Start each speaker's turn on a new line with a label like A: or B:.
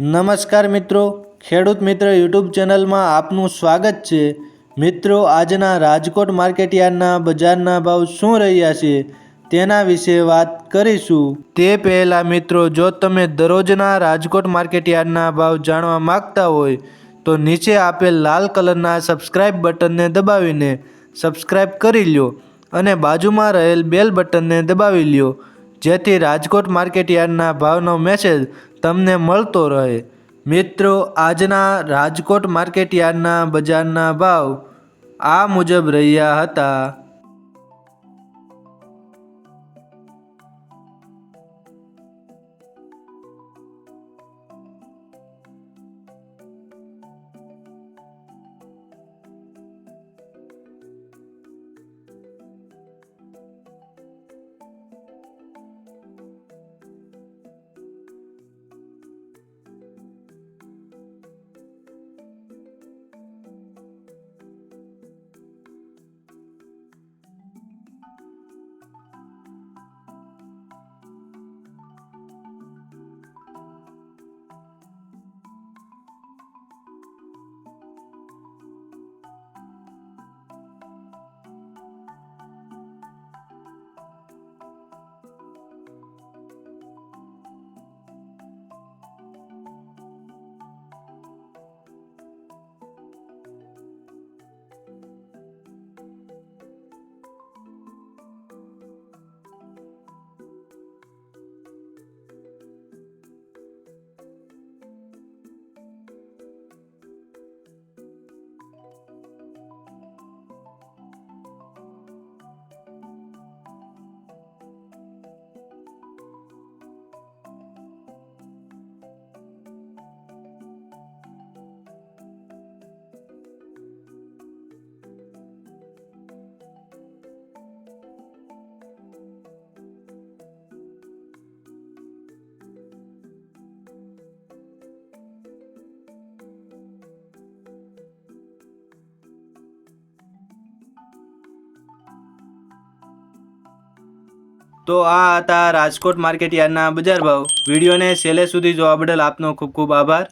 A: નમસ્કાર મિત્રો. ખેડૂત મિત્ર યુટ્યુબ ચેનલમાં આપનું સ્વાગત છે. મિત્રો, આજના રાજકોટ માર્કેટયાર્ડના બજારના ભાવ શું રહ્યા છે તેના વિશે વાત કરીશું. તે પહેલાં મિત્રો, જો તમે દરરોજના રાજકોટ માર્કેટયાર્ડના ભાવ જાણવા માંગતા હોય, તો નીચે આપેલ લાલ કલરના સબસ્ક્રાઇબ બટનને દબાવીને સબસ્ક્રાઇબ કરી લ્યો અને બાજુમાં રહેલ બેલ બટનને દબાવી લ્યો. જેથી રાજકોટ માર્કેટયાર્ડના ભાવનો મેસેજ તમને મળતો રહે. મિત્રો, આજના રાજકોટ માર્કેટયાર્ડના બજારના ભાવ આ મુજબ રહ્યા હતા. તો આ હતા રાજકોટ માર્કેટ યાર્ડના બજાર ભાવ. વિડીયોને છેલ્લે સુધી જોવા બદલ આપનો ખૂબ ખૂબ આભાર.